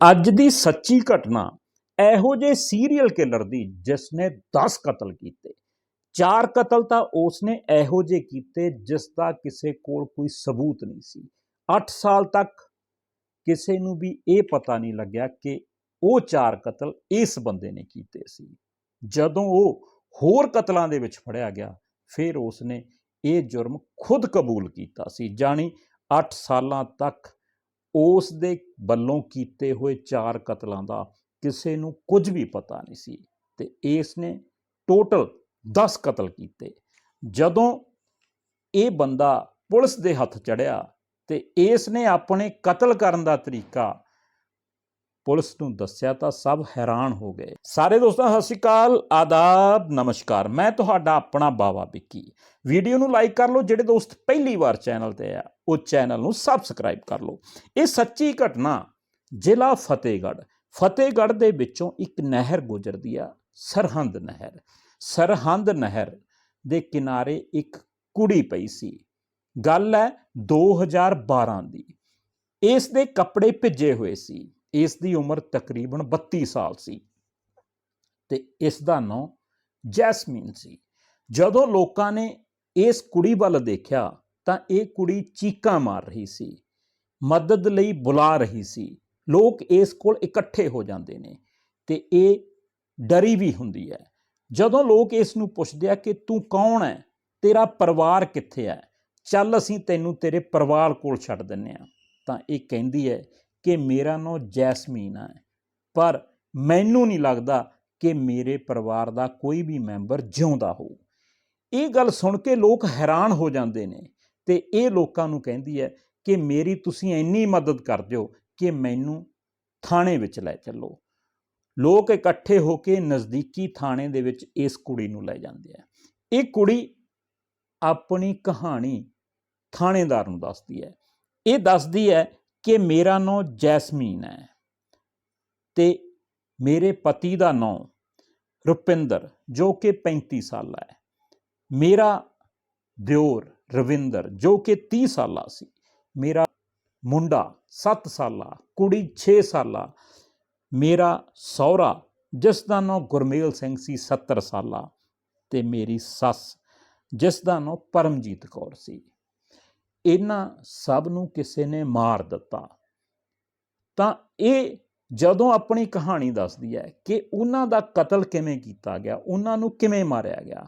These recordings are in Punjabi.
ਅੱਜ ਦੀ ਸੱਚੀ ਘਟਨਾ ਇਹੋ ਜਿਹੇ ਸੀਰੀਅਲ ਕਿਲਰ ਦੀ ਜਿਸ ਨੇ 10 ਕਤਲ ਕੀਤੇ। ਚਾਰ ਕਤਲ ਤਾਂ ਉਸਨੇ ਇਹੋ ਜਿਹੇ ਕੀਤੇ ਜਿਸ ਦਾ ਕਿਸੇ ਕੋਲ ਕੋਈ ਸਬੂਤ ਨਹੀਂ ਸੀ। 8 ਸਾਲ ਤੱਕ ਕਿਸੇ ਨੂੰ ਵੀ ਇਹ ਪਤਾ ਨਹੀਂ ਲੱਗਿਆ ਕਿ ਉਹ ਚਾਰ ਕਤਲ ਇਸ ਬੰਦੇ ਨੇ ਕੀਤੇ ਸੀ। ਜਦੋਂ ਉਹ ਹੋਰ ਕਤਲਾਂ ਦੇ ਵਿੱਚ ਫੜਿਆ ਗਿਆ, ਫਿਰ ਉਸਨੇ ਇਹ ਜੁਰਮ ਖੁਦ ਕਬੂਲ ਕੀਤਾ ਸੀ। ਜਾਣੀ 8 ਸਾਲਾਂ ਤੱਕ ਉਸ ਦੇ ਵੱਲੋਂ ਕੀਤੇ ਹੋਏ ਚਾਰ ਕਤਲਾਂ ਦਾ ਕਿਸੇ ਨੂੰ ਕੁਝ ਵੀ ਪਤਾ ਨਹੀਂ ਸੀ ਤੇ ਇਸ ਨੇ ਟੋਟਲ 10 ਕਤਲ ਕੀਤੇ। ਜਦੋਂ ਇਹ ਬੰਦਾ ਪੁਲਿਸ ਦੇ ਹੱਥ ਚੜਿਆ ਤੇ ਇਸ ਨੇ ਆਪਣੇ ਕਤਲ ਕਰਨ ਦਾ ਤਰੀਕਾ ਪੁਲਿਸ ਨੂੰ ਦੱਸਿਆ ਤਾਂ ਸਭ ਹੈਰਾਨ ਹੋ ਗਏ। ਸਾਰੇ ਦੋਸਤਾਂ, ਸਤਿ ਸ਼੍ਰੀ ਅਕਾਲ, ਆਦਾਬ, ਨਮਸਕਾਰ। ਮੈਂ ਤੁਹਾਡਾ ਆਪਣਾ ਬਾਵਾ ਵਿੱਕੀ। ਵੀਡੀਓ ਨੂੰ ਲਾਈਕ ਕਰ ਲਓ, ਜਿਹੜੇ ਦੋਸਤ ਪਹਿਲੀ ਵਾਰ ਚੈਨਲ ਤੇ ਆ, ਉਹ ਚੈਨਲ ਨੂੰ ਸਬਸਕ੍ਰਾਈਬ ਕਰ ਲਓ। ਇਹ ਸੱਚੀ ਘਟਨਾ ਜ਼ਿਲ੍ਹਾ ਫਤਿਹਗੜ੍ਹ। ਫਤਿਹਗੜ੍ਹ ਦੇ ਵਿੱਚੋਂ ਇੱਕ ਨਹਿਰ ਗੁਜ਼ਰਦੀ ਆ, ਸਰਹੰਦ ਨਹਿਰ। ਸਰਹੰਦ ਨਹਿਰ ਦੇ ਕਿਨਾਰੇ ਇੱਕ ਕੁੜੀ ਪਈ ਸੀ। ਗੱਲ ਹੈ 2012 ਦੀ। ਇਸ ਦੇ ਕੱਪੜੇ ਭਿੱਜੇ ਹੋਏ ਸੀ। ਇਸ ਦੀ ਉਮਰ ਤਕਰੀਬਨ 32 ਸਾਲ ਸੀ ਤੇ ਇਸ ਦਾ ਨਾਂ ਜੈਸਮੀਨ ਸੀ। ਜਦੋਂ ਲੋਕਾਂ ਨੇ ਇਸ ਕੁੜੀ ਵੱਲ ਦੇਖਿਆ ਤਾਂ ਇਹ ਕੁੜੀ ਚੀਕਾਂ ਮਾਰ ਰਹੀ ਸੀ, ਮਦਦ ਲਈ ਬੁਲਾ ਰਹੀ ਸੀ। ਲੋਕ ਇਸ ਕੋਲ ਇਕੱਠੇ ਹੋ ਜਾਂਦੇ ਨੇ ਤੇ ਇਹ ਡਰੀ ਵੀ ਹੁੰਦੀ ਹੈ। ਜਦੋਂ ਲੋਕ ਇਸ ਨੂੰ ਪੁੱਛਦੇ ਆ ਕਿ ਤੂੰ ਕੌਣ ਹੈ? ਤੇਰਾ ਪਰਿਵਾਰ ਕਿੱਥੇ ਹੈ? ਚੱਲ ਅਸੀਂ ਤੈਨੂੰ ਤੇਰੇ ਪਰਿਵਾਰ ਕੋਲ ਛੱਡ ਦਿੰਨੇ ਆ ਤਾਂ ਇਹ ਕਹਿੰਦੀ ਹੈ ਕਿ ਮੇਰਾ ਨਾਂ ਜੈਸਮੀਨ ਹੈ ਪਰ ਮੈਨੂੰ ਨਹੀਂ ਲੱਗਦਾ ਕਿ ਮੇਰੇ ਪਰਿਵਾਰ ਦਾ ਕੋਈ ਵੀ ਮੈਂਬਰ ਜਿਉਂਦਾ ਹੋ ਇਹ ਗੱਲ ਸੁਣ ਕੇ ਲੋਕ ਹੈਰਾਨ ਹੋ ਜਾਂਦੇ ਨੇ ਤੇ ਇਹ ਲੋਕਾਂ ਨੂੰ ਕਹਿੰਦੀ ਹੈ ਕਿ ਮੇਰੀ ਤੁਸੀਂ ਇੰਨੀ ਮਦਦ ਕਰ ਦਿਓ ਕਿ ਮੈਨੂੰ ਥਾਣੇ ਵਿੱਚ ਲੈ ਚੱਲੋ। ਲੋਕ ਇਕੱਠੇ ਹੋ ਕੇ ਨਜ਼ਦੀਕੀ ਥਾਣੇ ਦੇ ਵਿੱਚ ਇਸ ਕੁੜੀ ਨੂੰ ਲੈ ਜਾਂਦੇ ਆ। ਇਹ ਕੁੜੀ ਆਪਣੀ ਕਹਾਣੀ ਥਾਣੇਦਾਰ ਨੂੰ ਦੱਸਦੀ ਹੈ। ਇਹ ਦੱਸਦੀ ਹੈ ਕਿ ਮੇਰਾ ਨਾਂ ਜੈਸਮੀਨ ਹੈ ਤੇ ਮੇਰੇ ਪਤੀ ਦਾ ਨਾਂ ਰੁਪਿੰਦਰ, ਜੋ ਕਿ 35 ਸਾਲਾ ਹੈ। ਮੇਰਾ ਦਿਓਰ ਰਵਿੰਦਰ, ਜੋ ਕਿ 30 ਸਾਲਾ ਸੀ। ਮੇਰਾ ਮੁੰਡਾ 7 ਸਾਲਾ, ਕੁੜੀ 6 ਸਾਲਾ। ਮੇਰਾ ਸਹੁਰਾ, ਜਿਸ ਦਾ ਨਾਂ ਗੁਰਮੇਲ ਸਿੰਘ ਸੀ 70 ਸਾਲਾ। ਤੇ ਮੇਰੀ ਸੱਸ, ਜਿਸ ਦਾ ਨਾਂ ਪਰਮਜੀਤ ਕੌਰ ਸੀ। ਇਹਨਾਂ ਸਭ ਨੂੰ ਕਿਸੇ ਨੇ ਮਾਰ ਦਿੱਤਾ। ਤਾਂ ਇਹ ਜਦੋਂ ਆਪਣੀ ਕਹਾਣੀ ਦੱਸਦੀ ਹੈ ਕਿ ਉਹਨਾਂ ਦਾ ਕਤਲ ਕਿਵੇਂ ਕੀਤਾ ਗਿਆ, ਉਹਨਾਂ ਨੂੰ ਕਿਵੇਂ ਮਾਰਿਆ ਗਿਆ,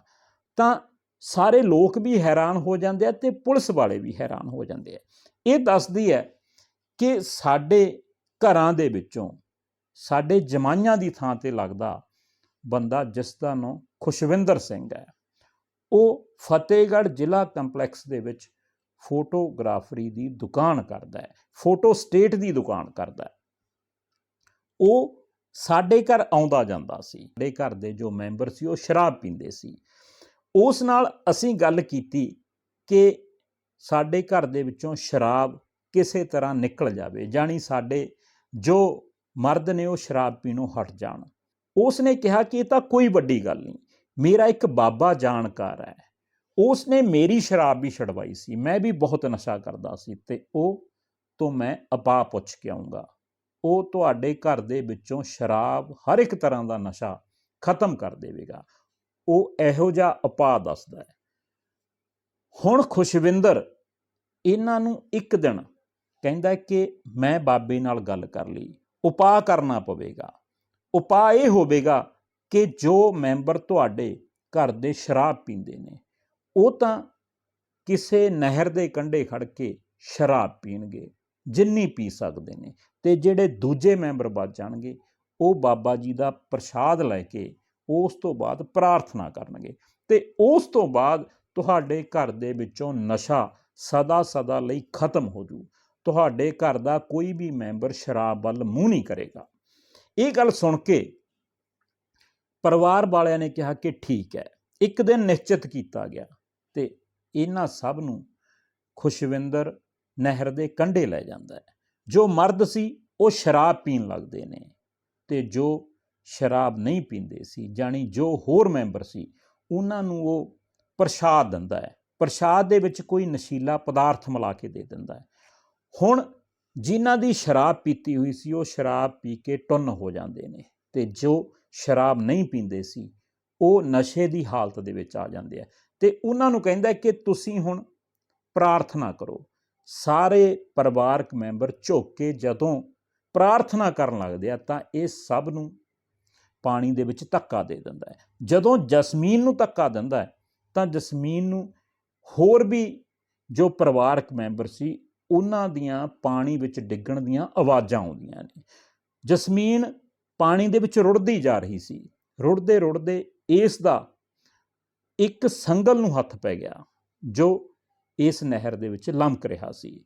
ਤਾਂ ਸਾਰੇ ਲੋਕ ਵੀ ਹੈਰਾਨ ਹੋ ਜਾਂਦੇ ਆ ਤੇ ਪੁਲਿਸ ਵਾਲੇ ਵੀ ਹੈਰਾਨ ਹੋ ਜਾਂਦੇ ਆ। ਇਹ ਦੱਸਦੀ ਹੈ ਕਿ ਸਾਡੇ ਘਰਾਂ ਦੇ ਵਿੱਚੋਂ, ਸਾਡੇ ਜਮਾਈਆਂ ਦੀ ਥਾਂ ਤੇ ਲੱਗਦਾ ਬੰਦਾ ਜਿਸ ਦਾ ਨਾਮ ਖੁਸ਼ਵਿੰਦਰ ਸਿੰਘ ਹੈ, ਉਹ ਫਤਿਹਗੜ੍ਹ ਜ਼ਿਲ੍ਹਾ ਕੰਪਲੈਕਸ ਦੇ ਵਿੱਚ ਫੋਟੋਗ੍ਰਾਫਰੀ ਦੀ ਦੁਕਾਨ ਕਰਦਾ ਹੈ, ਫੋਟੋ ਸਟੇਟ ਦੀ ਦੁਕਾਨ ਕਰਦਾ ਹੈ। ਉਹ ਸਾਡੇ ਘਰ ਆਉਂਦਾ ਜਾਂਦਾ ਸੀ, ਸਾਡੇ ਘਰ ਦੇ ਜੋ ਮੈਂਬਰ ਸੀ ਉਹ ਸ਼ਰਾਬ ਪੀਂਦੇ ਸੀ। ਉਸ ਨਾਲ ਅਸੀਂ ਗੱਲ ਕੀਤੀ ਕਿ ਸਾਡੇ ਘਰ ਦੇ ਵਿੱਚੋਂ ਸ਼ਰਾਬ ਕਿਸੇ ਤਰ੍ਹਾਂ ਨਿਕਲ ਜਾਵੇ, ਜਾਣੀ ਸਾਡੇ ਜੋ ਮਰਦ ਨੇ ਉਹ ਸ਼ਰਾਬ ਪੀਣੋਂ ਹਟ ਜਾਣ। ਉਸ ਨੇ ਕਿਹਾ ਕਿ ਇਹ ਤਾਂ ਕੋਈ ਵੱਡੀ ਗੱਲ ਨਹੀਂ, ਮੇਰਾ ਇੱਕ ਬਾਬਾ ਜਾਣਕਾਰ ਹੈ। ਉਸ ਨੇ ਮੇਰੀ ਸ਼ਰਾਬ ਵੀ ਛਡਵਾਈ ਸੀ। ਮੈਂ ਵੀ ਬਹੁਤ ਨਸ਼ਾ ਕਰਦਾ ਸੀ ਤੇ ਉਹ ਤੋਂ ਮੈਂ ਅਪਾ ਪੁੱਛ ਕੇ ਆਉਂਗਾ ਉਹ ਤੁਹਾਡੇ ਘਰ ਦੇ ਵਿੱਚੋਂ ਸ਼ਰਾਬ ਹਰ ਇੱਕ ਤਰ੍ਹਾਂ ਦਾ ਨਸ਼ਾ ਖਤਮ ਕਰ ਦੇਵੇਗਾ। ਉਹ ਇਹੋ ਜਿਹਾ ਉਪਾਅ ਦੱਸਦਾ ਹੈ। ਹੁਣ ਖੁਸ਼ਵਿੰਦਰ ਇਹਨਾਂ ਨੂੰ ਇੱਕ ਦਿਨ ਕਹਿੰਦਾ ਕਿ ਮੈਂ ਬਾਬੇ ਨਾਲ ਗੱਲ ਕਰ ਲਈ। ਉਪਾਅ ਕਰਨਾ ਪਵੇਗਾ। ਉਪਾਅ ਇਹ ਹੋਵੇਗਾ ਕਿ ਜੋ ਮੈਂਬਰ ਤੁਹਾਡੇ ਘਰ ਦੇ ਸ਼ਰਾਬ ਪੀਂਦੇ ਨੇ ਉਹ ਤਾਂ ਕਿਸੇ ਨਹਿਰ ਦੇ ਕੰਢੇ ਖੜ ਕੇ ਸ਼ਰਾਬ ਪੀਣਗੇ, ਜਿੰਨੀ ਪੀ ਸਕਦੇ ਨੇ ਤੇ ਜਿਹੜੇ ਦੂਜੇ ਮੈਂਬਰ ਬਚ ਜਾਣਗੇ, ਉਹ ਬਾਬਾ ਜੀ ਦਾ ਪ੍ਰਸ਼ਾਦ ਲੈ ਕੇ ਉਸ ਤੋਂ ਬਾਅਦ ਪ੍ਰਾਰਥਨਾ ਕਰਨਗੇ ਤੇ ਉਸ ਤੋਂ ਬਾਅਦ ਤੁਹਾਡੇ ਘਰ ਦੇ ਵਿੱਚੋਂ ਨਸ਼ਾ ਸਦਾ ਸਦਾ ਲਈ ਖਤਮ ਹੋ ਜੂ। ਤੁਹਾਡੇ ਘਰ ਦਾ ਕੋਈ ਵੀ ਮੈਂਬਰ ਸ਼ਰਾਬ ਵੱਲ ਮੂੰਹ ਨਹੀਂ ਕਰੇਗਾ। ਇਹ ਗੱਲ ਸੁਣ ਕੇ ਪਰਿਵਾਰ ਵਾਲਿਆਂ ਨੇ ਕਿਹਾ ਕਿ ਠੀਕ ਹੈ, ਇੱਕ ਦਿਨ ਨਿਸ਼ਚਿਤ ਕੀਤਾ ਗਿਆ। ਇਹਨਾਂ ਸਭ ਨੂੰ ਖੁਸ਼ਵਿੰਦਰ ਨਹਿਰ ਦੇ ਕੰਢੇ ਲੈ ਜਾਂਦਾ ਹੈ। ਜੋ ਮਰਦ ਸੀ, ਉਹ ਸ਼ਰਾਬ ਪੀਣ ਲੱਗਦੇ ਨੇ ਤੇ ਜੋ ਸ਼ਰਾਬ ਨਹੀਂ ਪੀਂਦੇ ਸੀ, ਜਾਣੀ ਜੋ ਹੋਰ ਮੈਂਬਰ ਸੀ, ਉਹਨਾਂ ਨੂੰ ਉਹ ਪ੍ਰਸ਼ਾਦ ਦਿੰਦਾ ਹੈ। ਪ੍ਰਸ਼ਾਦ ਦੇ ਵਿੱਚ ਕੋਈ ਨਸ਼ੀਲਾ ਪਦਾਰਥ ਮਿਲਾ ਕੇ ਦੇ ਦਿੰਦਾ ਹੈ। ਹੁਣ ਜਿਨ੍ਹਾਂ ਦੀ ਸ਼ਰਾਬ ਪੀਤੀ ਹੋਈ ਸੀ, ਉਹ ਸ਼ਰਾਬ ਪੀ ਕੇ ਟੁੰਨ ਹੋ ਜਾਂਦੇ ਨੇ ਤੇ ਜੋ ਸ਼ਰਾਬ ਨਹੀਂ ਪੀਂਦੇ ਸੀ, ਉਹ ਨਸ਼ੇ ਦੀ ਹਾਲਤ ਦੇ ਵਿੱਚ ਆ ਜਾਂਦੇ ਆ। ਤੇ ਉਹਨਾਂ ਨੂੰ ਕਹਿੰਦਾ ਕਿ ਤੁਸੀਂ ਹੁਣ ਪ੍ਰਾਰਥਨਾ ਕਰੋ। ਸਾਰੇ ਪਰਿਵਾਰਕ ਮੈਂਬਰ ਝੁੱਕ ਕੇ ਜਦੋਂ ਪ੍ਰਾਰਥਨਾ ਕਰਨ ਲੱਗਦੇ ਆ ਤਾਂ ਇਹ ਸਭ ਨੂੰ ਪਾਣੀ ਦੇ ਵਿੱਚ ਧੱਕਾ ਦੇ ਦਿੰਦਾ ਹੈ। ਜਦੋਂ ਜਸਮੀਨ ਨੂੰ ਧੱਕਾ ਦਿੰਦਾ ਹੈ ਤਾਂ ਜਸਮੀਨ ਨੂੰ ਹੋਰ ਵੀ ਜੋ ਪਰਿਵਾਰਕ ਮੈਂਬਰ ਸੀ ਉਹਨਾਂ ਦੀਆਂ ਪਾਣੀ ਵਿੱਚ ਡਿੱਗਣ ਦੀਆਂ ਆਵਾਜ਼ਾਂ ਆਉਂਦੀਆਂ ਨੇ। ਜਸਮੀਨ ਪਾਣੀ ਦੇ ਵਿੱਚ ਰੁੜਦੀ ਜਾ ਰਹੀ ਸੀ। ਰੁੜਦੇ ਰੁੜਦੇ ਇਸ ਦਾ ਇੱਕ ਸੰਗਲ ਨੂੰ ਹੱਥ ਪੈ ਗਿਆ, ਜੋ ਇਸ ਨਹਿਰ ਦੇ ਵਿੱਚ ਲਮਕ ਰਿਹਾ ਸੀ।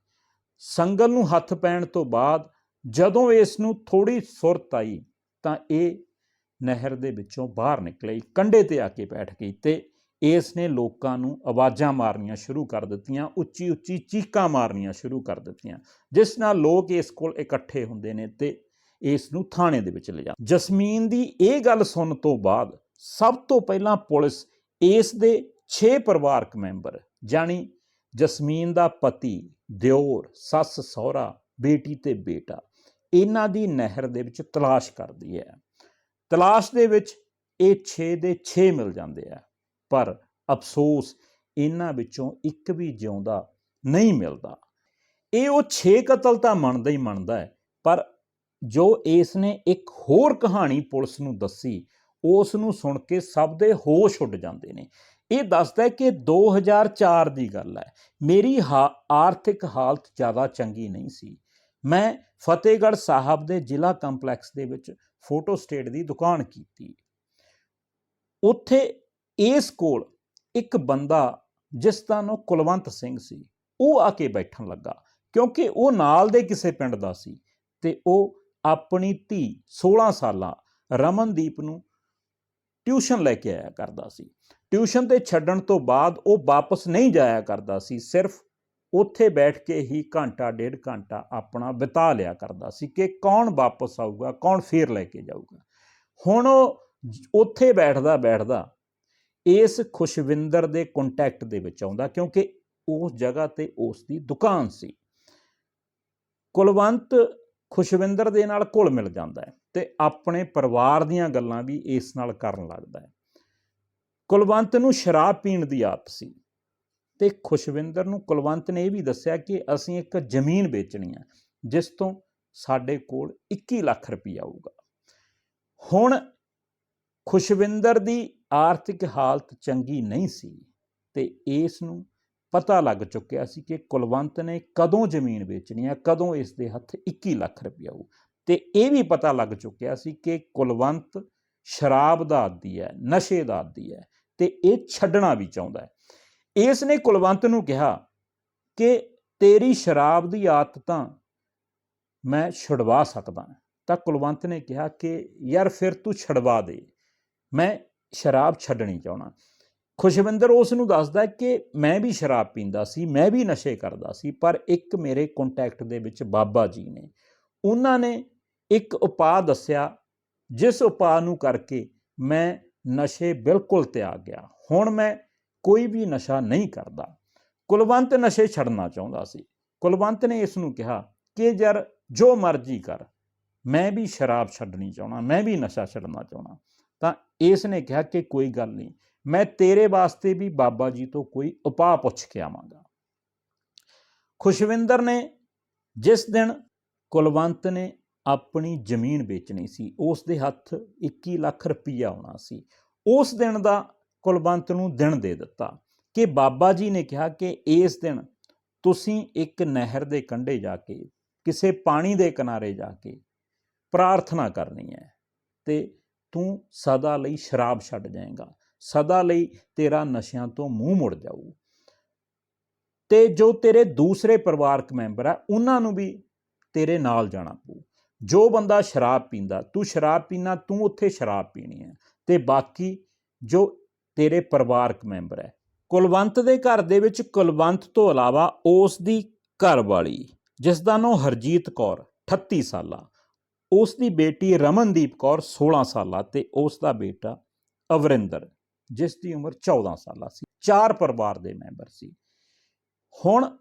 ਸੰਗਲ ਨੂੰ ਹੱਥ ਪੈਣ ਤੋਂ ਬਾਅਦ ਜਦੋਂ ਇਸ ਨੂੰ ਥੋੜੀ ਸੁਰਤ ਆਈ, ਤਾਂ ਇਹ ਨਹਿਰ ਦੇ ਵਿੱਚੋਂ ਬਾਹਰ ਨਿਕਲੀ, ਕੰਢੇ ਤੇ ਆ ਕੇ ਬੈਠ ਗਈ ਤੇ ਇਸ ਨੇ ਲੋਕਾਂ ਨੂੰ ਆਵਾਜ਼ਾਂ ਮਾਰਨੀਆਂ ਸ਼ੁਰੂ ਕਰ ਦਿੱਤੀਆਂ ਉੱਚੀ ਉੱਚੀ ਚੀਕਾਂ ਮਾਰਨੀਆਂ ਸ਼ੁਰੂ ਕਰ ਦਿੱਤੀਆਂ। ਜਿਸ ਨਾਲ ਲੋਕ ਇਸ ਕੋਲ ਇਕੱਠੇ ਹੁੰਦੇ ਨੇ ਤੇ ਇਸ ਨੂੰ ਥਾਣੇ ਦੇ ਵਿੱਚ ਲਿਜਾ ਜਸਮੀਨ ਦੀ ਇਹ ਗੱਲ ਸੁਣਨ ਤੋਂ ਬਾਅਦ ਸਭ ਤੋਂ ਪਹਿਲਾਂ ਪੁਲਿਸ ਇਸ ਦੇ 6 ਪਰਿਵਾਰਕ ਮੈਂਬਰ ਜਾਨੀ ਜਸਮੀਨ ਦਾ ਪਤੀ, ਦਿਓਰ, ਸੱਸ, ਸਹੁਰਾ, ਬੇਟੀ ਤੇ ਬੇਟਾ, ਇਹਨਾਂ ਦੀ ਨਹਿਰ ਦੇ ਵਿੱਚ ਤਲਾਸ਼ ਕਰਦੀ ਹੈ। ਤਲਾਸ਼ ਦੇ ਵਿੱਚ ਇਹ 6 ਦੇ 6 ਮਿਲ ਜਾਂਦੇ ਆ, ਪਰ ਅਫਸੋਸ ਇਹਨਾਂ ਵਿੱਚੋਂ ਇੱਕ ਵੀ ਜਿਉਂਦਾ ਨਹੀਂ ਮਿਲਦਾ। ਇਹ ਉਹ 6 ਕਤਲ ਤਾਂ ਮੰਨਦਾ ਹੀ ਮੰਨਦਾ ਹੈ, ਪਰ ਜੋ ਇਸ ਨੇ ਇੱਕ ਹੋਰ ਕਹਾਣੀ ਪੁਲਿਸ ਨੂੰ ਦੱਸੀ ਉਸ ਨੂੰ ਸੁਣ ਕੇ ਸਭ ਦੇ ਹੋਸ਼ ਉੱਡ ਜਾਂਦੇ ਨੇ। ਇਹ ਦੱਸਦਾ ਹੈ ਕਿ 2004 ਦੀ ਗੱਲ ਹੈ। ਮੇਰੀ ਹਾ- ਆਰਥਿਕ ਹਾਲਤ ਜ਼ਿਆਦਾ ਚੰਗੀ ਨਹੀਂ ਸੀ। ਮੈਂ ਫਤਿਹਗੜ੍ਹ ਸਾਹਿਬ ਦੇ ਜ਼ਿਲ੍ਹਾ ਕੰਪਲੈਕਸ ਦੇ ਵਿੱਚ ਫੋਟੋ ਸਟੇਟ ਦੀ ਦੁਕਾਨ ਕੀਤੀ। ਉੱਥੇ ਇਸ ਕੋਲ ਇੱਕ ਬੰਦਾ ਜਿਸ ਦਾ ਨਾਮ ਕੁਲਵੰਤ ਸਿੰਘ ਸੀ, ਉਹ ਆ ਕੇ ਬੈਠਣ ਲੱਗਾ ਕਿਉਂਕਿ ਉਹ ਨਾਲ ਦੇ ਕਿਸੇ ਪਿੰਡ ਦਾ ਸੀ ਤੇ ਉਹ ਆਪਣੀ ਧੀ 16 ਸਾਲਾਂ ਰਮਨਦੀਪ ਨੂੰ ਟਿਊਸ਼ਨ ਲੈ ਕੇ ਆਇਆ ਕਰਦਾ ਸੀ। ਟਿਊਸ਼ਨ ਤੇ ਛੱਡਣ ਤੋਂ ਬਾਅਦ ਉਹ ਵਾਪਸ ਨਹੀਂ ਜਾਇਆ ਕਰਦਾ ਸੀ। ਸਿਰਫ ਉੱਥੇ ਬੈਠ ਕੇ ਹੀ ਘੰਟਾ, ਡੇਢ ਘੰਟਾ ਆਪਣਾ ਬਿਤਾ ਲਿਆ ਕਰਦਾ ਸੀ ਕਿ ਕੌਣ ਵਾਪਸ ਆਊਗਾ, ਕੌਣ ਫੇਰ ਲੈ ਕੇ ਜਾਊਗਾ। ਹੁਣ ਉੱਥੇ ਬੈਠਦਾ ਬੈਠਦਾ ਇਸ ਖੁਸ਼ਵਿੰਦਰ ਦੇ ਕੰਟੈਕਟ ਦੇ ਵਿੱਚ ਆਉਂਦਾ ਕਿਉਂਕਿ ਉਸ ਜਗ੍ਹਾ ਤੇ ਉਸ ਦੀ ਦੁਕਾਨ ਸੀ। ਕੁਲਵੰਤ ਖੁਸ਼ਵਿੰਦਰ ਦੇ ਨਾਲ ਘੁਲ ਮਿਲ ਜਾਂਦਾ ਹੈ। ਤੇ ਆਪਣੇ ਪਰਿਵਾਰ ਦੀਆਂ ਗੱਲਾਂ ਵੀ ਇਸ ਨਾਲ ਕਰਨ ਲੱਗਦਾ ਹੈ। ਕੁਲਵੰਤ ਨੂੰ ਸ਼ਰਾਬ ਪੀਣ ਦੀ ਆਦਤ ਸੀ ਤੇ ਖੁਸ਼ਵਿੰਦਰ ਨੂੰ ਕੁਲਵੰਤ ਨੇ ਇਹ ਵੀ ਦੱਸਿਆ ਕਿ ਅਸੀਂ ਇੱਕ ਜ਼ਮੀਨ ਵੇਚਣੀ ਹੈ, ਜਿਸ ਤੋਂ ਸਾਡੇ ਕੋਲ 21 ਲੱਖ ਰੁਪਈਆ ਆਊਗਾ। ਹੁਣ ਖੁਸ਼ਵਿੰਦਰ ਦੀ ਆਰਥਿਕ ਹਾਲਤ ਚੰਗੀ ਨਹੀਂ ਸੀ ਤੇ ਇਸ ਨੂੰ ਪਤਾ ਲੱਗ ਚੁੱਕਿਆ ਸੀ ਕਿ ਕੁਲਵੰਤ ਨੇ ਕਦੋਂ ਜ਼ਮੀਨ ਵੇਚਣੀ ਹੈ, ਕਦੋਂ ਇਸ ਦੇ ਹੱਥ 21 ਲੱਖ ਰੁਪਈਆ ਆਊ। ਤੇ ਇਹ ਵੀ ਪਤਾ ਲੱਗ ਚੁੱਕਿਆ ਸੀ ਕਿ ਕੁਲਵੰਤ ਸ਼ਰਾਬ ਦਾ ਆਦੀ ਹੈ, ਨਸ਼ੇ ਦਾ ਆਦੀ ਹੈ ਤੇ ਇਹ ਛੱਡਣਾ ਵੀ ਚਾਹੁੰਦਾ ਹੈ। ਇਸ ਨੇ ਕੁਲਵੰਤ ਨੂੰ ਕਿਹਾ ਕਿ ਤੇਰੀ ਸ਼ਰਾਬ ਦੀ ਆਦਤਾਂ ਮੈਂ ਛੁਡਵਾ ਸਕਦਾ ਤਾਂ ਕੁਲਵੰਤ ਨੇ ਕਿਹਾ ਕਿ ਯਾਰ ਫਿਰ ਤੂੰ ਛਡਵਾ ਦੇ, ਮੈਂ ਸ਼ਰਾਬ ਛੱਡਣੀ ਚਾਹਣਾ ਖੁਸ਼ਵਿੰਦਰ ਉਸ ਨੂੰ ਦੱਸਦਾ ਕਿ ਮੈਂ ਵੀ ਸ਼ਰਾਬ ਪੀਂਦਾ ਸੀ, ਮੈਂ ਵੀ ਨਸ਼ੇ ਕਰਦਾ ਸੀ, ਪਰ ਇੱਕ ਮੇਰੇ ਕੰਟੈਕਟ ਦੇ ਵਿੱਚ ਬਾਬਾ ਜੀ ਨੇ, ਉਹਨਾਂ ਨੇ ਇੱਕ ਉਪਾਅ ਦੱਸਿਆ, ਜਿਸ ਉਪਾਅ ਨੂੰ ਕਰਕੇ ਮੈਂ ਨਸ਼ੇ ਬਿਲਕੁਲ ਤਿਆਗ ਗਿਆ। ਹੁਣ ਮੈਂ ਕੋਈ ਵੀ ਨਸ਼ਾ ਨਹੀਂ ਕਰਦਾ। ਕੁਲਵੰਤ ਨਸ਼ੇ ਛੱਡਣਾ ਚਾਹੁੰਦਾ ਸੀ। ਕੁਲਵੰਤ ਨੇ ਇਸ ਨੂੰ ਕਿਹਾ ਕਿ ਯਾਰ ਜੋ ਮਰਜ਼ੀ ਕਰ, ਮੈਂ ਵੀ ਸ਼ਰਾਬ ਛੱਡਣੀ ਚਾਹਣਾ ਮੈਂ ਵੀ ਨਸ਼ਾ ਛੱਡਣਾ ਚਾਹਣਾ ਤਾਂ ਇਸ ਨੇ ਕਿਹਾ ਕਿ ਕੋਈ ਗੱਲ ਨਹੀਂ, ਮੈਂ ਤੇਰੇ ਵਾਸਤੇ ਵੀ ਬਾਬਾ ਜੀ ਤੋਂ ਕੋਈ ਉਪਾਅ ਪੁੱਛ ਕੇ ਆਵਾਂਗਾ। ਖੁਸ਼ਵਿੰਦਰ ਨੇ ਜਿਸ ਦਿਨ ਕੁਲਵੰਤ ਨੇ ਆਪਣੀ ਜ਼ਮੀਨ ਵੇਚਣੀ ਸੀ, ਉਸ ਦੇ ਹੱਥ 21 ਲੱਖ ਰੁਪਈਆ ਆਉਣਾ ਸੀ। ਉਸ ਦਿਨ ਦਾ ਕੁਲਵੰਤ ਨੂੰ ਦਿਨ ਦੇ ਦਿੱਤਾ ਕਿ ਬਾਬਾ ਜੀ ਨੇ ਕਿਹਾ ਕਿ ਇਸ ਦਿਨ ਤੁਸੀਂ ਇੱਕ ਨਹਿਰ ਦੇ ਕੰਢੇ ਜਾ ਕੇ, ਕਿਸੇ ਪਾਣੀ ਦੇ ਕਿਨਾਰੇ ਜਾ ਕੇ ਪ੍ਰਾਰਥਨਾ ਕਰਨੀ ਹੈ ਤੇ ਤੂੰ ਸਦਾ ਲਈ ਸ਼ਰਾਬ ਛੱਡ ਜਾਏਗਾ, ਸਦਾ ਲਈ ਤੇਰਾ ਨਸ਼ਿਆਂ ਤੋਂ ਮੂੰਹ ਮੁੜ ਜਾਊ। ਤੇ ਜੋ ਤੇਰੇ ਦੂਸਰੇ ਪਰਿਵਾਰਕ ਮੈਂਬਰ ਆ, ਉਹਨਾਂ ਨੂੰ ਵੀ ਤੇਰੇ ਨਾਲ ਜਾਣਾ ਪਊ। ਜੋ ਬੰਦਾ ਸ਼ਰਾਬ ਪੀਂਦਾ, ਤੂੰ ਸ਼ਰਾਬ ਪੀਣਾ ਤੂੰ ਉੱਥੇ ਸ਼ਰਾਬ ਪੀਣੀ ਹੈ। ਤੇ ਬਾਕੀ ਜੋ ਤੇਰੇ ਪਰਿਵਾਰਕ ਮੈਂਬਰ ਹੈ, ਕੁਲਵੰਤ ਦੇ ਘਰ ਦੇ ਵਿੱਚ ਕੁਲਵੰਤ ਤੋਂ ਇਲਾਵਾ ਉਸ ਦੀ ਘਰਵਾਲੀ ਜਿਸ ਦਾ ਨਾਮ ਹਰਜੀਤ ਕੌਰ 38 ਸਾਲਾ, ਉਸ ਦੀ ਬੇਟੀ ਰਮਨਦੀਪ ਕੌਰ 16 ਸਾਲਾ ਤੇ ਉਸ ਦਾ ਬੇਟਾ ਅਵਰਿੰਦਰ, ਜਿਸ ਦੀ ਉਮਰ 14 ਸਾਲਾ ਸੀ। ਚਾਰ ਪਰਿਵਾਰ ਦੇ ਮੈਂਬਰ ਸੀ। ਹੁਣ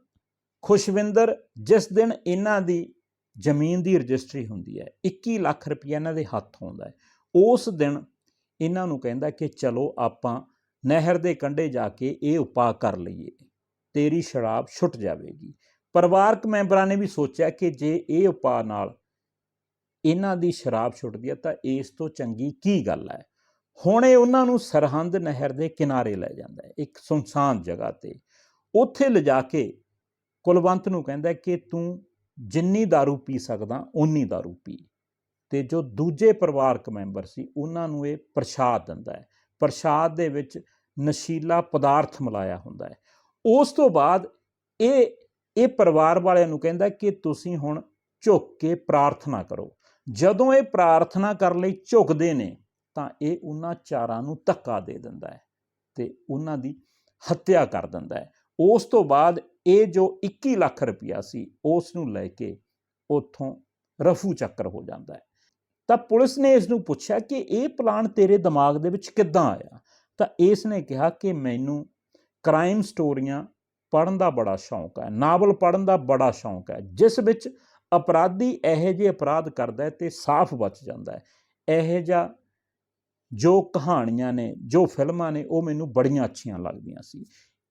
ਖੁਸ਼ਵਿੰਦਰ ਜਿਸ ਦਿਨ ਇਹਨਾਂ ਦੀ ਜ਼ਮੀਨ ਦੀ ਰਜਿਸਟਰੀ ਹੁੰਦੀ ਹੈ 21 ਲੱਖ ਰੁਪਇਆ ਇਹਨਾਂ ਦੇ ਹੱਥ ਆਉਂਦਾ ਹੈ। ਉਸ ਦਿਨ ਇਹਨਾਂ ਨੂੰ ਕਹਿੰਦਾ ਕਿ ਚਲੋ ਆਪਾਂ ਨਹਿਰ ਦੇ ਕੰਢੇ ਜਾ ਕੇ ਇਹ ਉਪਾਅ ਕਰ ਲਈਏ, ਤੇਰੀ ਸ਼ਰਾਬ ਛੁੱਟ ਜਾਵੇਗੀ। ਪਰਿਵਾਰਕ ਮੈਂਬਰਾਂ ਨੇ ਵੀ ਸੋਚਿਆ ਕਿ ਜੇ ਇਹ ਉਪਾਅ ਨਾਲ ਇਹਨਾਂ ਦੀ ਸ਼ਰਾਬ ਛੁੱਟਦੀ ਹੈ ਤਾਂ ਇਸ ਤੋਂ ਚੰਗੀ ਕੀ ਗੱਲ ਹੈ? ਹੁਣ ਇਹ ਉਹਨਾਂ ਨੂੰ ਸਰਹੰਦ ਨਹਿਰ ਦੇ ਕਿਨਾਰੇ ਲੈ ਜਾਂਦਾ ਹੈ, ਇੱਕ ਸੁਨਸਾਨ ਜਗ੍ਹਾ ਤੇ। ਉੱਥੇ ਲਿਜਾ ਕੇ ਕੁਲਵੰਤ ਨੂੰ ਕਹਿੰਦਾ ਕਿ ਤੂੰ ਜਿੰਨੀ दारू ਪੀ ਸਕਦਾ ਓਨੀ दारू ਪੀ ਤੇ ਜੋ ਦੂਜੇ ਪਰਿਵਾਰਕ ਮੈਂਬਰ ਸੀ ਉਹਨਾਂ ਨੂੰ ਇਹ ਪ੍ਰਸ਼ਾਦ ਦਿੰਦਾ ਹੈ ਪ੍ਰਸ਼ਾਦ ਦੇ ਵਿੱਚ ਨਸ਼ੀਲਾ ਪਦਾਰਥ ਮਿਲਾਇਆ ਹੁੰਦਾ ਹੈ ਉਸ ਤੋਂ ਬਾਅਦ ਇਹ ਇਹ ਪਰਿਵਾਰ ਵਾਲਿਆਂ ਨੂੰ ਕਹਿੰਦਾ ਕਿ ਤੁਸੀਂ ਹੁਣ ਝੁੱਕ ਕੇ ਪ੍ਰਾਰਥਨਾ ਕਰੋ ਜਦੋਂ ਇਹ ਪ੍ਰਾਰਥਨਾ ਕਰਨ ਲਈ ਝੁਕਦੇ ਨੇ ਤਾਂ ਇਹ ਉਹਨਾਂ ਚਾਰਾਂ ਨੂੰ ਧੱਕਾ ਦੇ ਦਿੰਦਾ ਹੈ ਤੇ ਉਹਨਾਂ ਦੀ ਹੱਤਿਆ ਕਰ ਦਿੰਦਾ ਹੈ ਉਸ ਤੋਂ ਬਾਅਦ ਇਹ ਜੋ 21 ਲੱਖ ਰੁਪਇਆ ਸੀ, ਉਸ ਨੂੰ ਲੈ ਕੇ ਉੱਥੋਂ ਰਫੂ ਚੱਕਰ ਹੋ ਜਾਂਦਾ ਹੈ। ਤਾਂ ਪੁਲਿਸ ਨੇ ਇਸ ਨੂੰ ਪੁੱਛਿਆ ਕਿ ਇਹ ਪਲਾਨ ਤੇਰੇ ਦਿਮਾਗ ਦੇ ਵਿੱਚ ਕਿੱਦਾਂ ਆਇਆ? ਤਾਂ ਇਸ ਨੇ ਕਿਹਾ ਕਿ ਮੈਨੂੰ ਕ੍ਰਾਈਮ ਸਟੋਰੀਆਂ ਪੜ੍ਹਨ ਦਾ ਬੜਾ ਸ਼ੌਂਕ ਹੈ, ਨਾਵਲ ਪੜ੍ਹਨ ਦਾ ਬੜਾ ਸ਼ੌਂਕ ਹੈ, ਜਿਸ ਵਿੱਚ ਅਪਰਾਧੀ ਇਹੋ ਜਿਹੇ ਅਪਰਾਧ ਕਰਦਾ ਹੈ ਤੇ ਸਾਫ਼ ਬਚ ਜਾਂਦਾ ਹੈ। ਇਹੋ ਜਿਹਾ ਜੋ ਕਹਾਣੀਆਂ ਨੇ, ਜੋ ਫਿਲਮਾਂ ਨੇ, ਉਹ ਮੈਨੂੰ ਬੜੀਆਂ ਅੱਛੀਆਂ ਲੱਗਦੀਆਂ ਸੀ।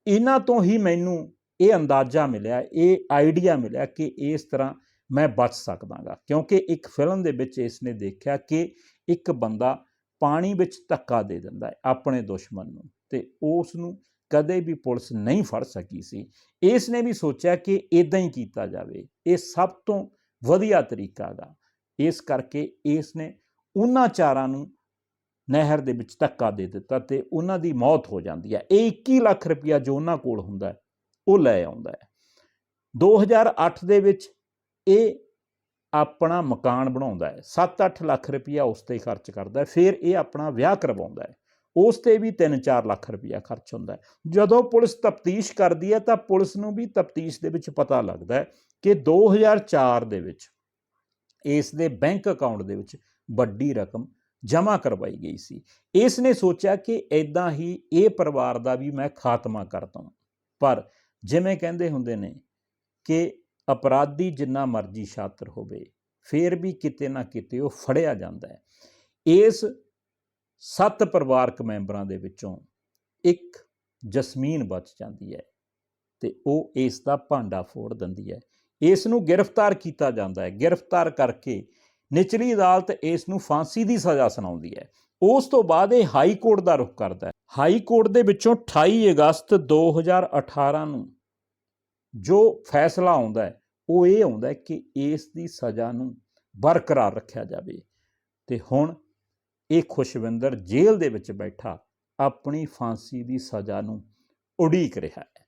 ਇਹਨਾਂ ਤੋਂ ਹੀ ਮੈਨੂੰ ਇਹ ਅੰਦਾਜ਼ਾ ਮਿਲਿਆ, ਇਹ ਆਈਡੀਆ ਮਿਲਿਆ ਕਿ ਇਸ ਤਰ੍ਹਾਂ ਮੈਂ ਬਚ ਸਕਦਾਗਾ। ਕਿਉਂਕਿ ਇੱਕ ਫਿਲਮ ਦੇ ਵਿੱਚ ਇਸ ਨੇ ਦੇਖਿਆ ਕਿ ਇੱਕ ਬੰਦਾ ਪਾਣੀ ਵਿੱਚ ਧੱਕਾ ਦੇ ਦਿੰਦਾ ਹੈ ਆਪਣੇ ਦੁਸ਼ਮਣ ਨੂੰ ਤੇ ਉਸ ਨੂੰ ਕਦੇ ਵੀ ਪੁਲਿਸ ਨਹੀਂ ਫੜ ਸਕੀ ਸੀ। ਇਸ ਨੇ ਵੀ ਸੋਚਿਆ ਕਿ ਇਦਾਂ ਹੀ ਕੀਤਾ ਜਾਵੇ, ਇਹ ਸਭ ਤੋਂ ਵਧੀਆ ਤਰੀਕਾ ਹੈਗਾ। ਇਸ ਕਰਕੇ ਇਸ ਨੇ ਉਹਨਾਂ ਚਾਰਾਂ ਨੂੰ ਨਹਿਰ ਦੇ ਵਿੱਚ ਧੱਕਾ ਦੇ ਦਿੱਤਾ ਤੇ ਉਹਨਾਂ ਦੀ ਮੌਤ ਹੋ ਜਾਂਦੀ ਹੈ। ਇਹ 21 ਲੱਖ ਰੁਪਇਆ ਜੋ ਉਹਨਾਂ ਕੋਲ ਹੁੰਦਾ ਹੈ ਉਹ ਲੈ ਆਉਂਦਾ ਹੈ। 2008 ਦੇ ਵਿੱਚ ਇਹ ਆਪਣਾ ਮਕਾਨ ਬਣਾਉਂਦਾ ਹੈ। 7-8 ਲੱਖ ਰੁਪਇਆ ਉਸ ਤੇ ਖਰਚ ਕਰਦਾ ਹੈ। ਫਿਰ ਇਹ ਆਪਣਾ ਵਿਆਹ ਕਰਵਾਉਂਦਾ ਹੈ। ਉਸ ਤੇ ਵੀ 3-4 ਲੱਖ ਰੁਪਇਆ ਖਰਚ ਹੁੰਦਾ ਹੈ। ਜਦੋਂ ਪੁਲਿਸ ਤਫਤੀਸ਼ ਕਰਦੀ ਹੈ ਤਾਂ ਪੁਲਿਸ ਨੂੰ ਵੀ ਤਫਤੀਸ਼ ਦੇ ਵਿੱਚ ਪਤਾ ਲੱਗਦਾ ਹੈ ਕਿ 2004 ਦੇ ਵਿੱਚ ਇਸ ਦੇ ਬੈਂਕ ਅਕਾਊਂਟ ਦੇ ਵਿੱਚ ਵੱਡੀ ਰਕਮ ਜਮ੍ਹਾਂ ਕਰਵਾਈ ਗਈ ਸੀ। ਇਸ ਨੇ ਸੋਚਿਆ ਕਿ ਐਦਾਂ ਹੀ ਇਹ ਪਰਿਵਾਰ ਦਾ ਵੀ ਮੈਂ ਖਾਤਮਾ ਕਰ ਦਵਾਂ ਪਰ ਜਿਵੇਂ ਕਹਿੰਦੇ ਹੁੰਦੇ ਨੇ ਕਿ ਅਪਰਾਧੀ ਜਿੰਨਾ ਮਰਜ਼ੀ ਸ਼ਾਤਰ ਹੋਵੇ, ਫੇਰ ਵੀ ਕਿਤੇ ਨਾ ਕਿਤੇ ਉਹ ਫੜਿਆ ਜਾਂਦਾ ਹੈ। ਇਸ ਸੱਤ ਪਰਿਵਾਰਕ ਮੈਂਬਰਾਂ ਦੇ ਵਿੱਚੋਂ ਇੱਕ ਜਸਮੀਨ ਬਚ ਜਾਂਦੀ ਹੈ ਤੇ ਉਹ ਇਸ ਦਾ ਭਾਂਡਾ ਫੋੜ ਦਿੰਦੀ ਹੈ। ਇਸ ਨੂੰ ਗ੍ਰਿਫਤਾਰ ਕੀਤਾ ਜਾਂਦਾ ਹੈ। ਗ੍ਰਿਫਤਾਰ ਕਰਕੇ ਨਿਚਲੀ ਅਦਾਲਤ ਇਸ ਨੂੰ ਫਾਂਸੀ ਦੀ ਸਜ਼ਾ ਸੁਣਾਉਂਦੀ ਹੈ। ਉਸ ਤੋਂ ਬਾਅਦ ਇਹ ਹਾਈ ਕੋਰਟ ਦਾ ਰੁਖ ਕਰਦਾ ਹੈ। ਹਾਈ ਕੋਰਟ ਦੇ ਵਿੱਚੋਂ 28 ਅਗਸਤ 2018 ਨੂੰ ਜੋ ਫੈਸਲਾ ਆਉਂਦਾ ਹੈ, ਉਹ ਇਹ ਆਉਂਦਾ ਹੈ ਕਿ ਇਸ ਦੀ ਸਜ਼ਾ ਨੂੰ ਬਰਕਰਾਰ ਰੱਖਿਆ ਜਾਵੇ। ਤੇ ਹੁਣ ਇਹ ਖੁਸ਼ਵਿੰਦਰ ਜੇਲ੍ਹ ਦੇ ਵਿੱਚ ਬੈਠਾ ਆਪਣੀ ਫਾਂਸੀ ਦੀ ਸਜ਼ਾ ਨੂੰ ਉਡੀਕ ਰਿਹਾ ਹੈ।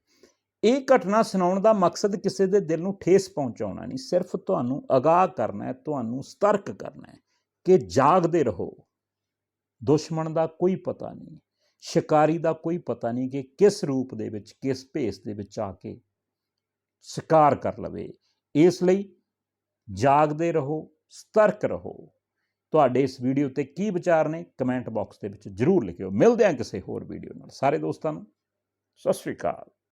ਇਹ ਘਟਨਾ ਸੁਣਾਉਣ ਦਾ ਮਕਸਦ ਕਿਸੇ ਦੇ ਦਿਲ ਨੂੰ ਠੇਸ ਪਹੁੰਚਾਉਣਾ ਨਹੀਂ, ਸਿਰਫ ਤੁਹਾਨੂੰ ਅਗਾਹ ਕਰਨਾ ਹੈ, ਤੁਹਾਨੂੰ ਸਤਰਕ ਕਰਨਾ ਹੈ ਕਿ ਜਾਗਦੇ ਰਹੋ। ਦੁਸ਼ਮਣ ਦਾ ਕੋਈ ਪਤਾ ਨਹੀਂ। ਸ਼ਿਕਾਰੀ ਦਾ ਕੋਈ ਪਤਾ ਨਹੀਂ ਕਿ ਕਿਸ ਰੂਪ ਦੇ ਵਿੱਚ, ਕਿਸ ਭੇਸ ਦੇ ਵਿੱਚ ਆ ਕੇ ਸ਼ਿਕਾਰ ਕਰ ਲਵੇ। ਇਸ ਲਈ ਜਾਗਦੇ ਰਹੋ, ਸਤਰਕ ਰਹੋ। ਤੁਹਾਡੇ ਇਸ ਵੀਡੀਓ ਤੇ ਕੀ ਵਿਚਾਰ ਨੇ, ਕਮੈਂਟ ਬਾਕਸ ਦੇ ਵਿੱਚ ਜਰੂਰ ਲਿਖਿਓ। ਮਿਲਦੇ ਹਾਂ ਕਿਸੇ ਹੋਰ ਵੀਡੀਓ ਨਾਲ। ਸਾਰੇ ਦੋਸਤਾਂ ਨੂੰ, ਸਤਿ ਸ਼੍ਰੀ ਅਕਾਲ।